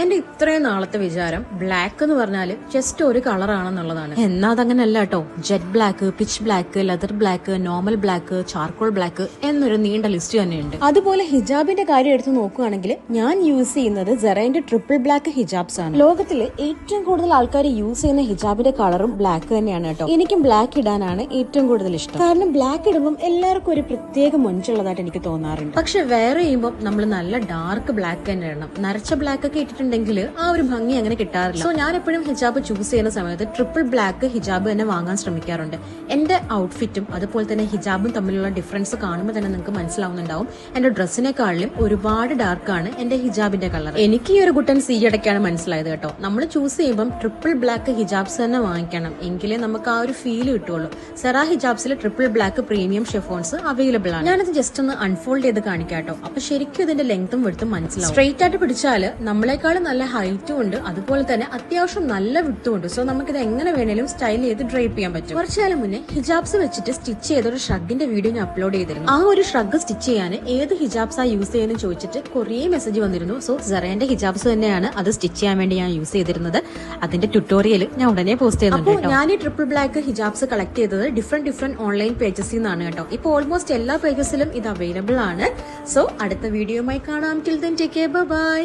എന്റെ ഇത്രയും നാളത്തെ വിചാരം ബ്ലാക്ക് എന്ന് പറഞ്ഞാൽ ജസ്റ്റ് ഒരു കളറാണെന്നുള്ളതാണ് എന്നാ അതങ്ങനല്ല കേട്ടോ. Jet black pitch black leather black normal black charcoal black എന്നൊരു നീണ്ട ലിസ്റ്റ് തന്നെയുണ്ട്. അതുപോലെ ഹിജാബിന്റെ കാര്യം എടുത്ത് നോക്കുകയാണെങ്കിൽ ഞാൻ യൂസ് ചെയ്യുന്നത് ജെറൈന്റെ ട്രിപ്പിൾ ബ്ലാക്ക് ഹിജാബ്സ് ആണ്. ലോകത്തിലെ ഏറ്റവും കൂടുതൽ ആൾക്കാർ യൂസ് ചെയ്യുന്ന ഹിജാബിന്റെ കളറും ബ്ലാക്ക് തന്നെയാണ് കേട്ടോ. എനിക്കും ബ്ലാക്ക് ഇടാനാണ് ഏറ്റവും കൂടുതൽ ഇഷ്ടം. കാരണം ബ്ലാക്ക് ഇടുമ്പോൾ എല്ലാവർക്കും ഒരു പ്രത്യേക മൊഞ്ചുള്ളതായിട്ട് എനിക്ക് തോന്നാറുണ്ട്. പക്ഷെ വേറെ ചെയ്യുമ്പോൾ നമ്മൾ നല്ല ഡാർക്ക് ബ്ലാക്ക് തന്നെ ഇടണം. നരച്ച ബ്ലാക്ക് ഒക്കെ ഇട്ടിട്ടുണ്ടെങ്കിൽ ആ ഒരു ഭംഗി അങ്ങനെ കിട്ടാറില്ല. സോ ഞാൻ എപ്പോഴും ഹിജാബ് ചൂസ് ചെയ്യുന്ന സമയത്ത് ട്രിപ്പിൾ ബ്ലാക്ക് ഹിജാബ് തന്നെ വാങ്ങാൻ ശ്രമിക്കാറുണ്ട്. എന്റെ ഔട്ട്ഫിറ്റും അതുപോലെ തന്നെ ഹിജാബും തമ്മിലുള്ള ഡിഫറൻസ് കാണുമ്പോൾ തന്നെ നിങ്ങൾക്ക് മനസ്സിലാവുന്നുണ്ടാവും. എന്റെ ഡ്രസ്സിനെക്കാളിലും ഒരുപാട് ഡാർക്കാണ് എന്റെ ഹിജാബിന്റെ കളർ എനിക്ക് ഈ ഒരു കുട്ടൻ സീ അടയ്ക്കാണ് മനസ്സിലായത് കേട്ടോ. നമ്മൾ ചൂസ് ചെയ്യുമ്പോൾ ട്രിപ്പിൾ ബ്ലാക്ക് ഹിജാബ്സ് തന്നെ വാങ്ങിക്കണം എങ്കിലേ നമുക്ക് ആ ഒരു ഫീൽ കിട്ടുള്ളൂ. സെറാ ഹിജാബ്സിൽ triple black premium chiffons available ആണ്. ഞാനത് ജസ്റ്റ് ഒന്ന് അൺഫോൾഡ് ചെയ്ത് കാണിക്കാം കേട്ടോ. അപ്പൊ ശരിക്കും ഇതിന്റെ ലെങ്ത്തും വെടുത്തും മനസ്സിലാവും. സ്ട്രെയിറ്റ് ആയിട്ട് പിടിച്ചാൽ നമ്മളെക്കാളും നല്ല ഹൈറ്റും ഉണ്ട്. അതുപോലെ തന്നെ അത്യാവശ്യം നല്ല വിട്ടും ഉണ്ട്. സോ നമുക്കിത് എങ്ങനെ വേണേലും സ്റ്റൈൽ ചെയ്ത് ഡ്രൈപ്പ് ചെയ്യാൻ പറ്റും. കുറച്ചു കാലം മുന്നേ ഹിജാബ്സ് വെച്ചിട്ട് സ്റ്റിച്ച് ചെയ്ത ഒരു ഷ്രഗിന്റെ വീഡിയോ ഞാൻ അപ്ലോഡ് ചെയ്തിരുന്നു. ആ ഒരു ഷ്രഗ് സ്റ്റിച്ച് ചെയ്യാൻ ഏത് ഹിജാബ്സ് ആ യൂസ് ചെയ്യുന്നു ചോദിച്ചിട്ട് കുറേ മെസ്സേജ് വന്നിരുന്നു. സോ സെറേന്റെ ഹിജാബ്സ് തന്നെയാണ് അത് സ്റ്റിച്ച് ചെയ്യാൻ വേണ്ടി ഞാൻ യൂസ് ചെയ്തിരുന്നത്. അതിന്റെ ട്യൂട്ടോറിയൽ ഞാൻ ഉടനെ പോസ്റ്റ് ചെയ്യുന്നുണ്ട് ഞാൻ ഈ ട്രിപ്പിൾ ബ്ലാക്ക് ഹിജാബ്സ് കളക്ട് ചെയ്തത് ഡിഫറെന്റ് ഡിഫറെന്റ് ഓൺലൈൻ പേജസിൽ നിന്നാണ് കേട്ടോ. ഇപ്പോൾ ഓൾമോസ്റ്റ് എല്ലാ പേജസിലും ഇത് അവൈലബിൾ ആണ്. സോ അടുത്ത വീഡിയോയുമായി കാണാം. Till then take care bye